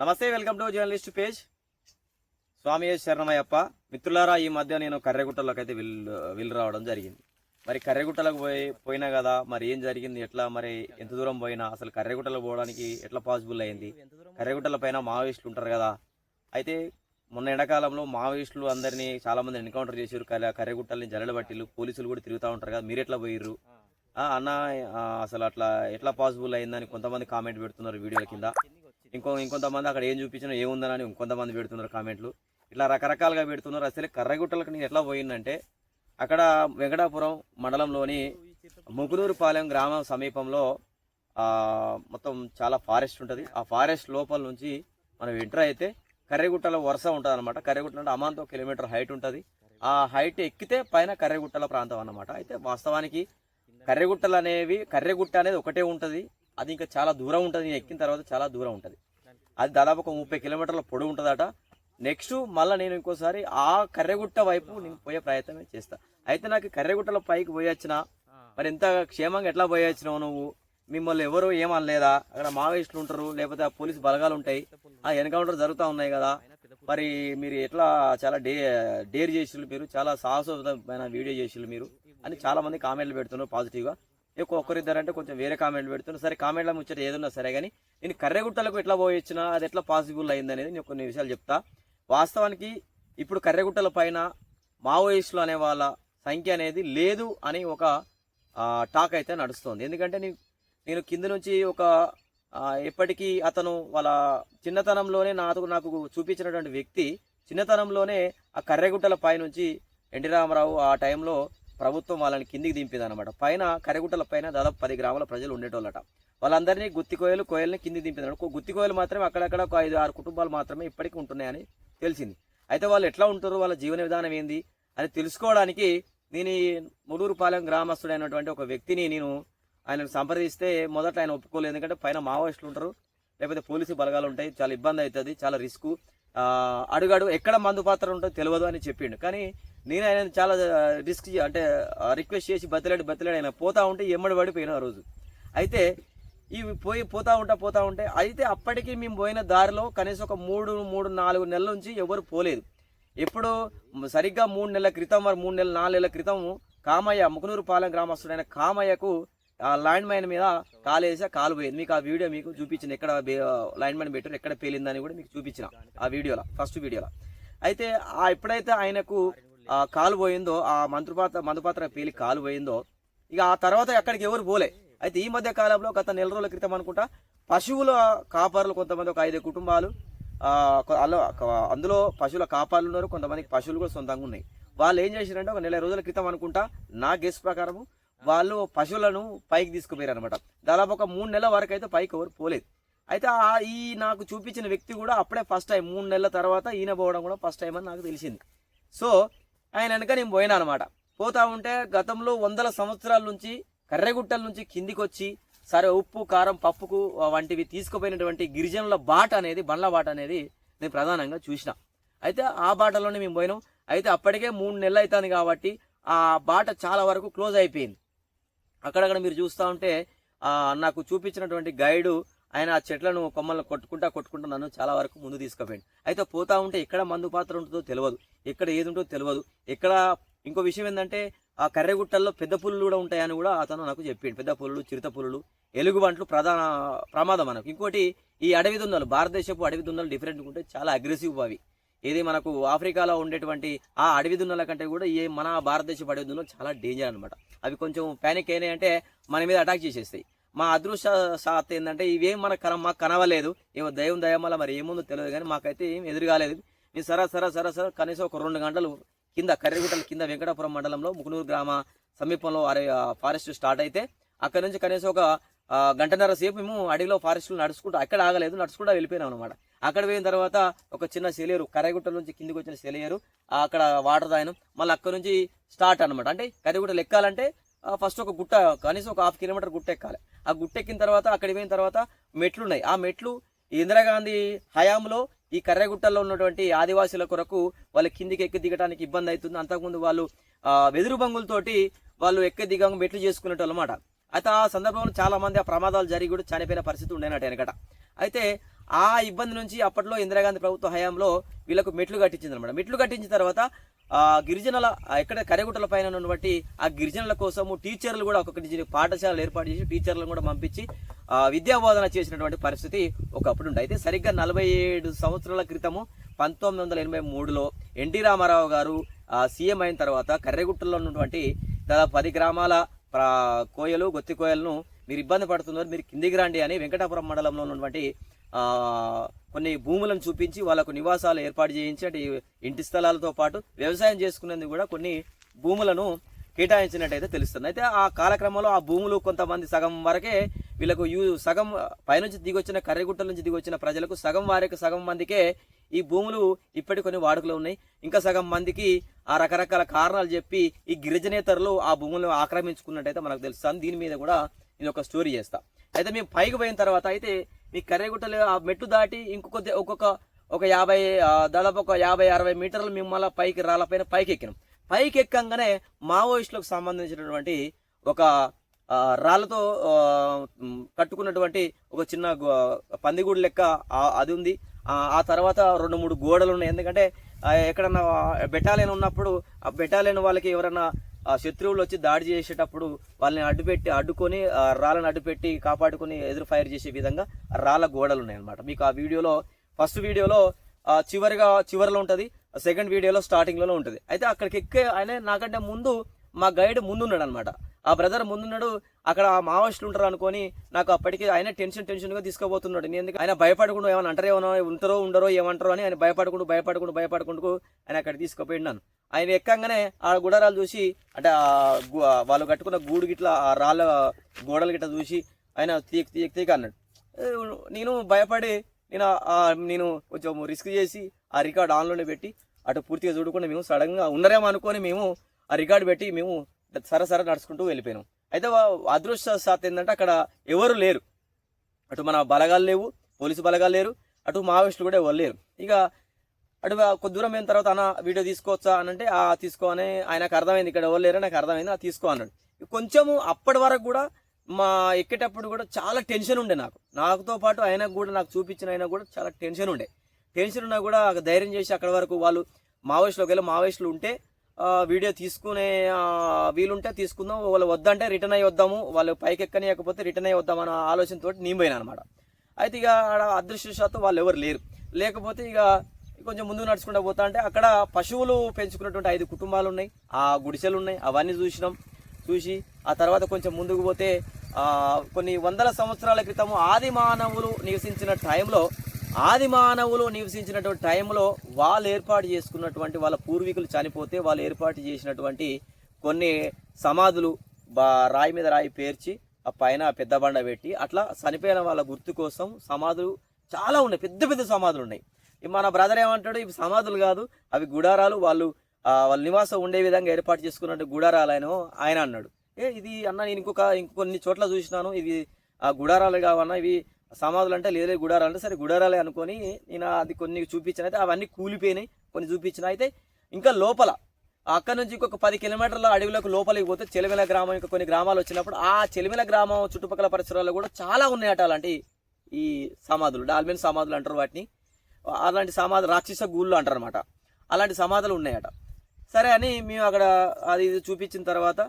నమస్తే welcome to journalist page. Swami శరణమయ్యప్ప. మిత్రులారా ఈ మధ్య నేను కర్రెగుట్టలోకి అయితే విల్ వెళ్ళి రావడం జరిగింది. మరి కర్రెగుట్టలకు పోయి పోయినా కదా మరి ఏం జరిగింది ఎట్లా మరి ఎంత దూరం పోయినా అసలు కర్రెగుట్టలకు పోవడానికి ఎట్లా పాసిబుల్ అయింది? కర్రెగుట్టల పైన మావోయిస్టులు ఉంటారు కదా. అయితే మొన్న ఎండాకాలంలో మావోయిస్టులు అందరినీ చాలామంది ఎన్కౌంటర్ చేశారు కర్రె- కర్రెగుట్టల్ని జల్లెడ పట్టిలు పోలీసులు కూడా తిరుగుతూ ఉంటారు కదా. మీరు ఎట్లా పోయిర్రు? ఆ, అన్న అసలు అట్లా ఎట్లా పాసిబుల్ అయిందని కొంతమంది కామెంట్ పెడుతున్నారు వీడియోల కింద. ఇంకో ఇంకొంతమంది అక్కడ ఏం చూపించినా ఏముందని ఇంకొంతమంది పెడుతున్నారు కామెంట్లు. ఇట్లా రకరకాలుగా పెడుతున్నారు. అసలు కర్రగుట్టలకు నేను ఎట్లా పోయిందంటే అక్కడ వెంకటాపురం మండలంలోని ముగునూరుపాలెం గ్రామం సమీపంలో మొత్తం చాలా ఫారెస్ట్ ఉంటుంది. ఆ ఫారెస్ట్ లోపల నుంచి మనం ఎంటర్ అయితే కర్రెగుట్టల వరుస ఉంటుంది అనమాట కర్రెగుట్టల అంటే అమాంతో కిలోమీటర్ హైట్ ఉంటుంది. ఆ హైట్ ఎక్కితే పైన కర్రెగుట్టల ప్రాంతం అన్నమాట. అయితే వాస్తవానికి కర్రెగుట్టలు అనేవి కర్రెగుట్ట అనేది ఒకటే ఉంటుంది. అది ఇంకా చాలా దూరం ఉంటుంది. నేను ఎక్కిన తర్వాత చాలా దూరం ఉంటుంది. అది దాదాపు ఒక ముప్పై కిలోమీటర్ల పొడవు ఉంటుందట. నెక్స్ట్ మళ్ళీ నేను ఇంకోసారి ఆ కర్రెగుట్ట వైపు నేను పోయే ప్రయత్నమే చేస్తా. అయితే నాకు కర్రెగుట్టల పైకి పోయొచ్చిన మరి ఎంత క్షేమంగా ఎట్లా పోయొచ్చినావు నువ్వు? మిమ్మల్ని ఎవరు ఏమనలేదా? అక్కడ మావోయిస్టులు ఉంటారు లేకపోతే ఆ పోలీసు బలగాలు ఉంటాయి. ఆ ఎన్కౌంటర్ జరుగుతూ ఉన్నాయి కదా. మరి మీరు ఎట్లా చాలా డే డేర్ చేసిళ్ళు మీరు? చాలా సాహసమైన వీడియో చేసిళ్ళు మీరు? అని చాలా మంది కామెంట్లు పెడుతున్నారు పాజిటివ్గా. ఎక్కువ ఒక్కరిద్దరంటే కొంచెం వేరే కామెంట్లు పెడుతున్నా సరే కామెంట్ల ముచ్చట ఏదన్నా సరే కానీ నేను కర్రెగుట్టలకు ఎట్లా పోయొచ్చినా అది ఎట్లా పాసిబుల్ అయింది అనేది నేను కొన్ని విషయాలు చెప్తా. వాస్తవానికి ఇప్పుడు కర్రెగుట్టల పైన మావోయిస్టులు అనే వాళ్ళ సంఖ్య అనేది లేదు అని ఒక టాక్ అయితే నడుస్తుంది. ఎందుకంటే నేను నేను కింద నుంచి ఒక ఎప్పటికీ అతను వాళ్ళ చిన్నతనంలోనే నాకు నాకు చూపించినటువంటి వ్యక్తి చిన్నతనంలోనే ఆ కర్రెగుట్టల పై నుంచి ఎన్టీ రామారావు ఆ టైంలో ప్రభుత్వం వాళ్ళని కిందికి దింపింది అనమాట పైన కరగుట్టల పైన దాదాపు పది గ్రామాల ప్రజలు ఉండేటోళ్ళట. వాళ్ళందరినీ గుత్తి కోయలు కోయల్ని కింది దింపింది ఒక గుత్తి కోయలు మాత్రమే అక్కడక్కడ ఒక ఐదు ఆరు కుటుంబాలు మాత్రమే ఇప్పటికీ ఉంటున్నాయని తెలిసింది. అయితే వాళ్ళు ఎట్లా ఉంటారు? వాళ్ళ జీవన విధానం ఏంది? అని తెలుసుకోవడానికి నేను ఈ ముడూరుపాలెం గ్రామస్తుడైనటువంటి ఒక వ్యక్తిని నేను ఆయనను సంప్రదిస్తే మొదట ఆయన ఒప్పుకోలేదు. ఎందుకంటే పైన మావోయిస్టులు ఉంటారు లేకపోతే పోలీసు బలగాలు ఉంటాయి చాలా ఇబ్బంది అవుతుంది చాలా రిస్క్. అడుగడు ఎక్కడ మందు పాత్ర ఉంటుందో తెలియదు అని చెప్పిండు. కానీ నేను ఆయన చాలా రిస్క్ అంటే రిక్వెస్ట్ చేసి బతిలాడి బతిలాడి ఆయన పోతా ఉంటే ఎమ్మడి పడిపోయిన ఆ రోజు. అయితే ఇవి పోయి పోతా ఉంటా పోతా ఉంటే అయితే అప్పటికి మేము పోయిన దారిలో కనీసం ఒక మూడు మూడు నాలుగు నెలల నుంచి ఎవరు పోలేదు. ఎప్పుడు సరిగ్గా మూడు నెలల క్రితం మరి మూడు నెలల నాలుగు నెలల క్రితం కామయ్య ముకునూరు పాలెం గ్రామస్తుడైన కామయ్యకు ఆ ల్యాండ్ మైన్ మీద కాలేసి ఆ కాలు పోయింది. మీకు ఆ వీడియో మీకు చూపించిన ఎక్కడ ల్యాండ్ మైన్ పెట్టారు ఎక్కడ పేలిందని కూడా మీకు చూపించిన ఆ వీడియోలో ఫస్ట్ వీడియోలో. అయితే ఆ ఎప్పుడైతే ఆయనకు కాలు పోయిందో ఆ మంత్రుపాత్ర మందుపాత్ర పేలి కాలు పోయిందో ఇక ఆ తర్వాత ఎక్కడికి ఎవరు పోలే. అయితే ఈ మధ్య కాలంలో గత నెల రోజుల క్రితం అనుకుంటా పశువుల కాపరులు కొంతమంది ఒక ఐదు కుటుంబాలు అందులో పశువుల కాపర్లు ఉన్నారు కొంతమందికి పశువులు కూడా సొంతంగా ఉన్నాయి. వాళ్ళు ఏం చేశారంటే ఒక నెల రోజుల క్రితం అనుకుంటా నా గెస్ ప్రకారము వాళ్ళు పశువులను పైకి తీసుకుపోయారు అనమాట దాదాపు ఒక మూడు నెలల వరకు అయితే పైకి ఎవరు పోలేదు. అయితే ఆ ఈ నాకు చూపించిన వ్యక్తి కూడా అప్పుడే ఫస్ట్ టైం మూడు నెలల తర్వాత ఈయన పోవడం కూడా ఫస్ట్ టైం అని నాకు తెలిసింది. సో ఆయన వెనక నేను పోయినా అనమాట పోతా ఉంటే గతంలో వందల సంవత్సరాల నుంచి కర్రెగుట్టల నుంచి కిందికి వచ్చి సరే ఉప్పు కారం పప్పుకు వంటివి తీసుకుపోయినటువంటి గిరిజనుల బాట అనేది బండ్ల బాట అనేది నేను ప్రధానంగా చూసిన. అయితే ఆ బాటలోనే మేము పోయినాం. అయితే అప్పటికే మూడు నెలలు అవుతుంది కాబట్టి ఆ బాట చాలా వరకు క్లోజ్ అయిపోయింది. అక్కడక్కడ మీరు చూస్తూ ఉంటే నాకు చూపించినటువంటి గైడు ఆయన ఆ చెట్లను కొమ్మలను కొట్టుకుంటా కొట్టుకుంటా నన్ను చాలా వరకు ముందు తీసుకుపోయింది అయితే పోతా ఉంటే ఎక్కడ మందు పాత్ర ఉంటుందో తెలియదు. ఎక్కడ ఏది ఉంటుందో తెలియదు. ఎక్కడ ఇంకో విషయం ఏంటంటే ఆ కర్రెగుట్టల్లో పెద్ద పులులు కూడా ఉంటాయని కూడా అతను నాకు చెప్పిండు. పెద్ద పులులు చిరుత పులులు ఎలుగుబంట్లు ప్రధాన ప్రమాదం మనకు. ఇంకోటి ఈ అడవి దుందలు భారతదేశపు అడవి దుందలు డిఫరెంట్ ఉంటే చాలా అగ్రెసివ్ అవి. ఇది మనకు ఆఫ్రికాలో ఉండేటువంటి ఆ అడవి దున్నల కంటే కూడా ఏ మన భారతదేశపు అడవి దున్నలు చాలా డేంజర్ అనమాట అవి కొంచెం ప్యానిక్ అయినాయి అంటే మన మీద అటాక్ చేసేస్తాయి. మా అదృష్ట సాత్ ఏంటంటే ఇవేం మన కన మాకు కనవలేదు ఏమో దైవం దయం వల్ల మరి ఏముందో తెలియదు కానీ మాకైతే ఏం ఎదురుగాలేదు. కాలేదు సరా సరా సరా సరా కనీసం ఒక రెండు గంటలు కింద కర్రెగుట్టల కింద వెంకటాపురం మండలంలో ముకునూరు గ్రామ సమీపంలో అరే ఫారెస్ట్ స్టార్ట్ అయితే అక్కడ నుంచి కనీసం ఒక గంటన్నర సేపు మేము అడవిలో ఫారెస్ట్లో నడుచుకుంటూ అక్కడ ఆగలేదు నడుచుకుంటూ వెళ్ళిపోయినాం అనమాట అక్కడ పోయిన తర్వాత ఒక చిన్న సెలియరు కర్రగుట్ట నుంచి కిందికి వచ్చిన సెలియరు అక్కడ వాటర్ తాగినాం. మళ్ళీ అక్కడ నుంచి స్టార్ట్ అనమాట అంటే కర్రగుట్టలు ఎక్కాలంటే ఫస్ట్ ఒక గుట్ట కనీసం ఒక హాఫ్ కిలోమీటర్ గుట్ట ఎక్కాలి. ఆ గుట్ట ఎక్కిన తర్వాత అక్కడికి పోయిన తర్వాత మెట్లు ఉన్నాయి ఆ మెట్లు ఇందిరాగాంధీ హయాంలో ఈ కర్రగుట్టల్లో ఉన్నటువంటి ఆదివాసుల కొరకు వాళ్ళు కిందికి ఎక్కి దిగడానికి ఇబ్బంది అవుతుంది. అంతకుముందు వాళ్ళు వెదురు బంగులతోటి వాళ్ళు ఎక్కి దిగ మెట్లు చేసుకునేటోళ్ళు అనమాట అయితే ఆ సందర్భంలో చాలా మంది ఆ ప్రమాదాలు జరిగి కూడా చనిపోయిన పరిస్థితి ఉండేనట వెనకట. అయితే ఆ ఇబ్బంది నుంచి అప్పట్లో ఇందిరాగాంధీ ప్రభుత్వ హయాంలో వీళ్ళకు మెట్లు కట్టించింది అనమాట మెట్లు కట్టించిన తర్వాత గిరిజనుల ఎక్కడ కరెగుట్టల పైన ఉన్నటువంటి ఆ గిరిజనుల కోసము టీచర్లు కూడా ఒక్కొక్కటి పాఠశాలలు ఏర్పాటు చేసి టీచర్లను కూడా పంపించి విద్యా బోధన చేసినటువంటి పరిస్థితి ఒకప్పుడు ఉండే అయితే సరిగ్గా నలభై ఏడు సంవత్సరాల క్రితము పంతొమ్మిది వందల ఎనభై మూడులో ఎన్టీ రామారావు గారు సీఎం అయిన తర్వాత కర్రెగుట్టలో ఉన్నటువంటి దాదాపు పది గ్రామాల ప్రా- కోయలు గొత్తి కోయలను మీరు ఇబ్బంది పడుతున్నారు మీరు కిందికి రండి అని వెంకటాపురం మండలంలో ఉన్నటువంటి కొన్ని భూములను చూపించి వాళ్ళకు నివాసాలు ఏర్పాటు చేయించి అంటే ఇంటి స్థలాలతో పాటు వ్యవసాయం చేసుకునేందుకు కూడా కొన్ని భూములను కేటాయించినట్టయితే తెలుస్తుంది. అయితే ఆ కాలక్రమంలో ఆ భూములు కొంతమంది సగం వరకే వీళ్ళకు యూ సగం పైనుంచి దిగొచ్చిన కర్రెగుట్టల నుంచి దిగొచ్చిన ప్రజలకు సగం వారికి సగం మందికే ఈ భూములు ఇప్పటి కొన్ని వాడుకలో ఉన్నాయి. ఇంకా సగం మందికి ఆ రకరకాల కారణాలు చెప్పి ఈ గిరిజనేతరులు ఆ భూములను ఆక్రమించుకున్నట్టయితే మనకు తెలుస్తుంది. దీని మీద కూడా నేను ఒక స్టోరీ చేస్తా. అయితే మేము పైకి పోయిన తర్వాత అయితే ఈ కర్రెగుట్టలు ఆ మెట్టు దాటి ఇంకొక ఒక్కొక్క ఒక యాభై దాదాపు ఒక యాభై అరవై మీటర్లు మిమ్మల్ని పైకి రాళ్ళపైన పైకి ఎక్కినాం పైకి ఎక్కంగానే మావోయిస్టులకు సంబంధించినటువంటి ఒక రాళ్ళతో కట్టుకున్నటువంటి ఒక చిన్న గో- పందిగూడు లెక్క అది ఉంది. ఆ తర్వాత రెండు మూడు గోడలు ఉన్నాయి. ఎందుకంటే ఎక్కడన్నా బెటాలియన్ ఉన్నప్పుడు ఆ బెటాలియన్ వాళ్ళకి ఎవరన్నా ఆ శత్రువులు వచ్చి దాడి చేసేటప్పుడు వాళ్ళని అడ్డుపెట్టి అడ్డుకొని రాళ్ళని అడ్డుపెట్టి కాపాడుకొని ఎదురు ఫైర్ చేసే విధంగా రాళ్ళ గోడలు ఉన్నాయి అనమాట మీకు ఆ వీడియోలో ఫస్ట్ వీడియోలో చివరిగా చివరిలో ఉంటుంది సెకండ్ వీడియోలో స్టార్టింగ్లో ఉంటుంది. అయితే అక్కడికి ఎక్కే ఆయన నాకంటే ముందు మా గైడ్ ముందున్నాడు అనమాట ఆ బ్రదర్ ముందున్నాడు అక్కడ ఆ మావోయిస్టులు ఉంటారు అనుకొని నాకు అప్పటికి ఆయన టెన్షన్ టెన్షన్గా తీసుకోబోతున్నాడు నేను ఎందుకు ఆయన భయపడకుండా ఏమైనా అంటారు ఏమైనా ఉంటారో ఉండరో ఏమంటారో అని ఆయన భయపడకుండా భయపడకుండా భయపడకుండా ఆయన అక్కడ తీసుకుపోయినాను ఆయన ఎక్కంగానే ఆ గుడారాలు చూసి అంటే ఆ వాళ్ళు కట్టుకున్న గూడు గిట్ల ఆ రాళ్ళ గోడలు గిట్ల చూసి ఆయన తీయక తీయక తీక అన్నాడు. నేను భయపడి నేను నేను కొంచెం రిస్క్ చేసి ఆ రికార్డ్ ఆన్లోనే పెట్టి అటు పూర్తిగా చూడకుండా మేము సడన్గా ఉండరేమో అనుకొని మేము ఆ రికార్డు పెట్టి మేము సరసర నడుచుకుంటూ వెళ్ళిపోయినాం. అయితే అదృష్ట సాత్ ఏంటంటే అక్కడ ఎవరు లేరు. అటు మన బలగాలు లేవు పోలీసు బలగాలు లేరు అటు మావోయిస్టులు కూడా ఎవరు లేరు. ఇక అటు కొద్ది దూరం అయిన తర్వాత అన్న వీడియో తీసుకోవచ్చా అని అంటే ఆ తీసుకో అని ఆయనకు అర్థమైంది ఇక్కడ ఎవరు లేరు నాకు అర్థమైంది ఆ తీసుకో అన్నాడు. కొంచెము అప్పటి వరకు కూడా మా ఎక్కేటప్పుడు కూడా చాలా టెన్షన్ ఉండే నాకు. నాకుతో పాటు ఆయనకు కూడా నాకు చూపించిన ఆయన కూడా చాలా టెన్షన్ ఉండే. టెన్షన్ ఉన్నా కూడా ధైర్యం చేసి అక్కడ వరకు వాళ్ళు మావోయిస్టులు ఒకవేళ మావోయిస్టులు ఉంటే వీడియో తీసుకునే వీలుంటే తీసుకుందాం. వాళ్ళు వద్దంటే రిటర్న్ అయ్యి వద్దాము. వాళ్ళు పైకి ఎక్కనియకపోతే రిటర్న్ అయ్యి వద్దాం అన్న ఆలోచనతో నేను పోయినా అనమాట అయితే ఇక ఆడ అదృష్టశాతం వాళ్ళు ఎవరు లేరు. లేకపోతే ఇక కొంచెం ముందుకు నడుచుకుంటూ పోతా అంటే అక్కడ పశువులు పెంచుకున్నటువంటి ఐదు కుటుంబాలు ఉన్నాయి. ఆ గుడిసెలు ఉన్నాయి. అవన్నీ చూసినాం. చూసి ఆ తర్వాత కొంచెం ముందుకు పోతే కొన్ని వందల సంవత్సరాల క్రితం ఆది మానవులు నివసించిన టైంలో ఆది మానవులు నివసించినటువంటి టైంలో వాళ్ళు ఏర్పాటు చేసుకున్నటువంటి వాళ్ళ పూర్వీకులు చనిపోతే వాళ్ళు ఏర్పాటు చేసినటువంటి కొన్ని సమాధులు బా రాయి మీద రాయి పేర్చి ఆ పైన పెద్ద బండ పెట్టి అట్లా చనిపోయిన వాళ్ళ గుర్తు కోసం సమాధులు చాలా ఉన్నాయి. పెద్ద పెద్ద సమాధులు ఉన్నాయి. మన బ్రదర్ ఏమంటాడు ఇవి సమాధులు కాదు అవి గుడారాలు. వాళ్ళు వాళ్ళ నివాసం ఉండే విధంగా ఏర్పాటు చేసుకున్నట్టు గుడారాలు ఆయన ఆయన అన్నాడు. ఏ ఇది అన్న నేను ఇంకొక ఇంకొన్ని చోట్ల చూసినాను. ఇవి ఆ గుడారాలు కావన్నా ఇవి సమాధులు అంటే లేదు గుడారాలు అంటే సరే గుడారాలే అనుకొని నేను అది కొన్ని చూపించిన. అయితే అవన్నీ కూలిపోయినాయి కొన్ని చూపించిన. అయితే ఇంకా లోపల అక్కడ నుంచి ఇంకొక పది కిలోమీటర్ల అడవిలోకి లోపలికి పోతే చెలిమిల గ్రామం ఇంకా కొన్ని గ్రామాలు వచ్చినప్పుడు ఆ చెలిమిల గ్రామం చుట్టుపక్కల పరిసరాల్లో కూడా చాలా ఉన్నాయట అలాంటి ఈ సమాధులు. డాల్మెన్ సమాధులు అంటారు వాటిని. అలాంటి సమాధులు రాక్షస గూళ్ళు అంటారు అనమాట అలాంటి సమాధులు ఉన్నాయట. సరే అని మేము అక్కడ అది ఇది చూపించిన తర్వాత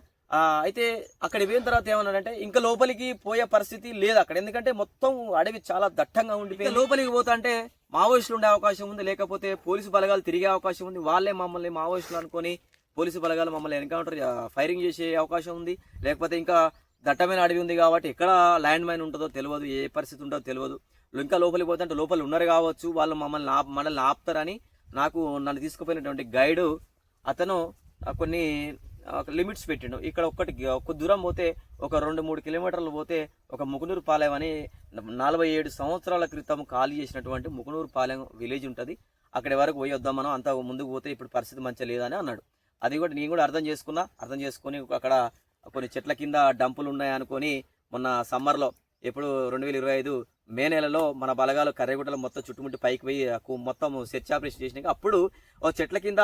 అయితే అక్కడ పోయిన తర్వాత ఏమన్నాడంటే ఇంకా లోపలికి పోయే పరిస్థితి లేదు అక్కడ. ఎందుకంటే మొత్తం అడవి చాలా దట్టంగా ఉండిపోయి లోపలికి పోతా అంటే మావోయిస్టులు ఉండే అవకాశం ఉంది. లేకపోతే పోలీసు బలగాలు తిరిగే అవకాశం ఉంది. వాళ్ళే మమ్మల్ని మావోయిస్టులు అనుకొని పోలీసు బలగాలు మమ్మల్ని ఎన్కౌంటర్ ఫైరింగ్ చేసే అవకాశం ఉంది. లేకపోతే ఇంకా దట్టమైన అడవి ఉంది కాబట్టి ఎక్కడ ల్యాండ్ మైన్ ఉంటుందో తెలియదు. ఏ పరిస్థితి ఉంటుందో తెలియదు. ఇంకా లోపలికి పోతే అంటే లోపల ఉన్నారు కావచ్చు. వాళ్ళు మమ్మల్ని ఆప్ మనల్ని ఆపుతారని నాకు నన్ను తీసుకుపోయినటువంటి గైడు అతను కొన్ని లిమిట్స్ పెట్టిండు. ఇక్కడ ఒక్కటి ఒక దూరం పోతే ఒక రెండు మూడు కిలోమీటర్లు పోతే ఒక ముకునూరు పాలెం అని నలభై ఏడు సంవత్సరాల క్రితం ఖాళీ చేసినటువంటి ముకునూరు పాలెం విలేజ్ ఉంటుంది. అక్కడి వరకు పోయి వద్దాం మనం అంత ముందుకు పోతే ఇప్పుడు పరిస్థితి మంచిగా లేదని అన్నాడు. అది కూడా నేను కూడా అర్థం చేసుకున్నా. అర్థం చేసుకొని అక్కడ కొన్ని చెట్ల కింద డంపులు ఉన్నాయనుకొని మొన్న సమ్మర్లో ఎప్పుడు రెండు వేల ఇరవై ఐదు మే నెలలో మన బలగాలు కర్రగుట్టలు మొత్తం చుట్టుముట్టి పైకి పోయి మొత్తం సెర్చ్ ఆపరేషన్ చేసినాక అప్పుడు ఓ చెట్ల కింద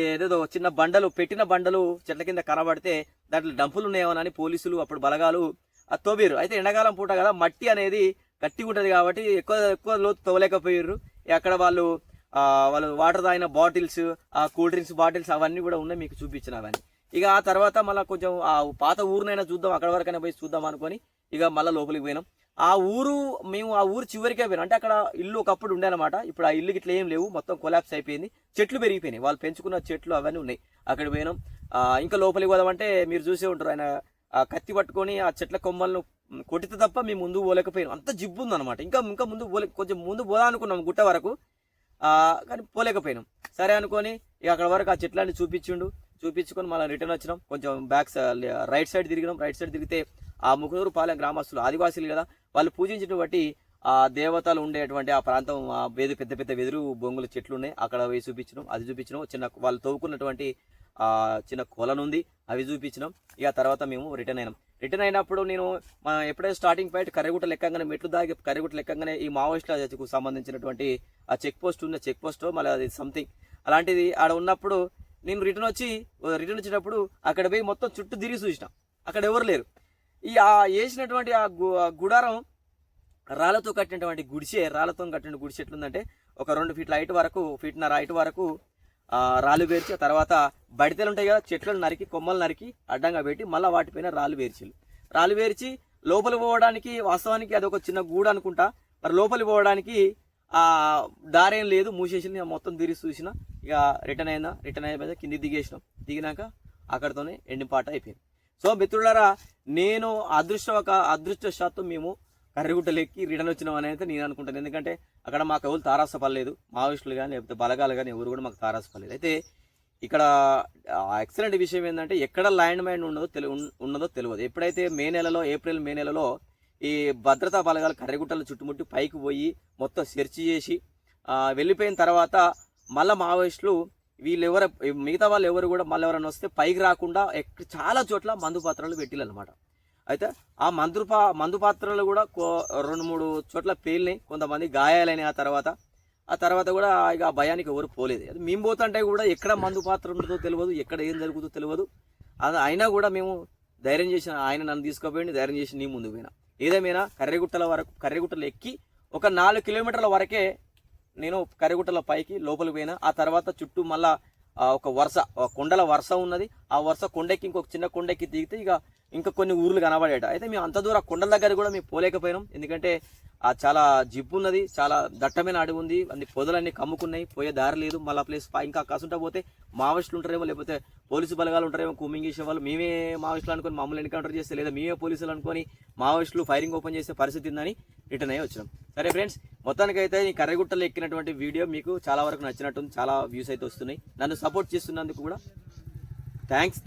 ఏదేదో చిన్న బండలు పెట్టిన బండలు చెట్ల కింద కనబడితే దాంట్లో డంపులు ఉన్నాయేమోనని పోలీసులు అప్పుడు బలగాలు. ఆ తోబీరు అయితే ఎండాకాలం పూట కదా మట్టి అనేది గట్టిగా ఉంటుంది కాబట్టి ఎక్కువ ఎక్కువ లోతు తోలేకపోయారు అక్కడ వాళ్ళు వాళ్ళు వాటర్ తాగిన బాటిల్స్ ఆ కూల్ డ్రింక్స్ బాటిల్స్ అవన్నీ కూడా ఉన్నాయి మీకు చూపించిన అవన్నీ. ఇక ఆ తర్వాత మళ్ళీ కొంచెం ఆ పాత ఊరినైనా చూద్దాం అక్కడ వరకైనా పోయి చూద్దాం అనుకొని ఇక మళ్ళీ లోపలికి పోయినాం. ఆ ఊరు మేము ఆ ఊరు చివరికే పోయినాం. అంటే అక్కడ ఇల్లు ఒకప్పుడు ఉండేనమాట. ఇప్పుడు ఆ ఇల్లు ఇట్లా ఏం లేవు. మొత్తం కొలాప్స్ అయిపోయింది. చెట్లు పెరిగిపోయినాయి. వాళ్ళు పెంచుకున్న చెట్లు అవన్నీ ఉన్నాయి. అక్కడ పోయినాం. ఇంకా లోపలికి పోదామంటే మీరు చూసే ఉంటారు. ఆయన ఆ కత్తి పట్టుకొని ఆ చెట్ల కొమ్మలను కొట్టితే తప్ప మేము ముందు పోలేకపోయినాం. అంత జిబ్బు ఉందన్నమాట. ఇంకా ఇంకా ముందు పోలే కొంచెం ముందు పోదా అనుకున్నాం గుట్ట వరకు. కానీ పోలేకపోయినాం. సరే అనుకొని ఇక అక్కడ వరకు ఆ చెట్లన్నీ చూపించిండు. చూపించుకొని మళ్ళీ రిటర్న్ వచ్చినాం. కొంచెం బ్యాక్ రైట్ సైడ్ తిరిగినాం. రైట్ సైడ్ తిరిగితే ఆ ముగ్గురు పాలెం గ్రామస్తులు ఆదివాసీలు కదా వాళ్ళు పూజించినటువంటి ఆ దేవతలు ఉండేటువంటి ఆ ప్రాంతం ఆ పెద్ద పెద్ద వెదురు బొంగుల చెట్లు ఉన్నాయి అక్కడ అవి చూపించడం అది చూపించడం చిన్న వాళ్ళు తవ్వుకున్నటువంటి ఆ చిన్న కొలనుంది అవి చూపించినాం. ఇక తర్వాత మేము రిటర్న్ అయినాం. రిటర్న్ అయినప్పుడు నేను మా ఎప్పుడైతే స్టార్టింగ్ పాయింట్ కర్రెగుట్ట లెక్కగానే మెట్లు దాగి కర్రెగుట్ట లెక్కగానే ఈ మావోయిస్టులకు సంబంధించినటువంటి ఆ చెక్ పోస్ట్ ఉన్న చెక్ పోస్ట్ మళ్ళీ అది సంథింగ్ అలాంటిది ఆడ ఉన్నప్పుడు నేను రిటర్న్ వచ్చి రిటర్న్ వచ్చినప్పుడు అక్కడ పోయి మొత్తం చుట్టూ తిరిగి చూసిన. అక్కడ ఎవరు లేరు. ఈ ఆ వేసినటువంటి ఆ గుడారం రాళ్ళతో కట్టినటువంటి గుడిసె రాళ్ళతో కట్టిన గుడిసె ఎట్లుందంటే ఒక రెండు ఫీట్ల హైట్ వరకు ఫీట్నర హైట్ వరకు రాళ్ళు పేర్చి ఆ తర్వాత బడితెలు ఉంటాయి కదా చెట్లను నరికి కొమ్మలు నరికి అడ్డంగా పెట్టి మళ్ళీ వాటిపైన రాళ్ళు పేర్చిలు రాళ్ళు పేర్చి లోపలి పోవడానికి వాస్తవానికి అది ఒక చిన్న గూడు అనుకుంటా. మరి లోపలి పోవడానికి ఆ దారేం లేదు మూసేసిన మొత్తం తిరిగి చూసిన ఇక రిటర్న్ అయినా రిటర్న్ అయిపోయిన కింది దిగేసినాం. దిగినాక అక్కడతోనే ఎండిపాట అయిపోయింది. సో మిత్రులారా నేను అదృష్ట ఒక అదృష్టశాత్తు మేము కర్రగుట్టలెక్కి రిటర్న్ వచ్చినాం అని అయితే నేను అనుకుంటాను. ఎందుకంటే అక్కడ మాకు ఎవరు తారాసపడలేదు. మావోయిస్టులు కానీ లేకపోతే బలగాలు కానీ ఎవరు కూడా మాకు తారాసపడలేదు. అయితే ఇక్కడ ఎక్సలెంట్ విషయం ఏంటంటే ఎక్కడ ల్యాండ్ మైన్ ఉండదో తెలి ఉన్నదో తెలియదు ఎప్పుడైతే మే నెలలో ఏప్రిల్ మే నెలలో ఈ భద్రతా బలగాలు కర్రెగుట్టలు చుట్టుముట్టి పైకి పోయి మొత్తం సెర్చ్ చేసి వెళ్ళిపోయిన తర్వాత మళ్ళీ మావోయిస్టులు వీళ్ళెవరు మిగతా వాళ్ళు ఎవరు కూడా మళ్ళీ ఎవరైనా వస్తే పైకి రాకుండా ఎక్కడ చాలా చోట్ల మందు పాత్రలు పెట్టిల్లనమాట అయితే ఆ మందు పా మందు పాత్రలు కూడా కో- రెండు మూడు చోట్ల పేలినాయి. కొంతమంది గాయాలైనాయి ఆ తర్వాత. ఆ తర్వాత కూడా ఇక ఆ భయానికి ఎవరు పోలేదు. అది మేము పోతుంటే కూడా ఎక్కడ మందు పాత్ర ఉంటుందో తెలియదు ఎక్కడ ఏం జరుగుతుందో తెలియదు. అది అయినా కూడా మేము ధైర్యం చేసిన ఆయన నన్ను తీసుకుపోయింది ధైర్యం చేసి నీ ముందు పోయినా. ఏదేమైనా కర్రెగుట్టల వరకు కర్రెగుట్టలు ఎక్కి ఒక నాలుగు కిలోమీటర్ల వరకే నేను కరిగుట్టల పైకి లోపలికి పోయినా ఆ తర్వాత చుట్టూ మళ్ళా ఒక వరుస కొండల వరుస ఉన్నది. ఆ వరుస కొండెక్కి ఇంకొక చిన్న కొండెక్కి దిగితే ఇక ఇంకా కొన్ని ఊర్లు కనబడేట. అయితే మేము అంత దూరం కొండల దగ్గర కూడా మేము పోలేకపోయినాం. ఎందుకంటే ఆ చాలా జిప్పు ఉన్నది చాలా దట్టమైన అడవి ఉంది అన్ని పొదలన్నీ కమ్ముకున్నాయి పోయే దారి లేదు మళ్ళీ ప్లేస్ ఇంకా కాసుంటా పోతే మావోయిస్టులు ఉంటారేమో లేకపోతే పోలీసు బలగాలు ఉంటారేమో కూమింగ్ చేసే వాళ్ళు మేమే మావోయిస్టులు అనుకొని మమ్మల్ని ఎన్కౌంటర్ చేస్తే లేదా మేమే పోలీసులు అనుకొని మావోయిస్టులు ఫైరింగ్ ఓపెన్ చేసే పరిస్థితి ఉందని రిటర్న్ అయ్యి వచ్చినాం. సరే ఫ్రెండ్స్ మొత్తానికైతే ఈ కర్రెగుట్టలో ఎక్కినటువంటి వీడియో మీకు చాలా వరకు నచ్చినట్టుంది చాలా వ్యూస్ అయితే వస్తున్నాయి. నన్ను సపోర్ట్ చేస్తున్నందుకు కూడా థ్యాంక్స్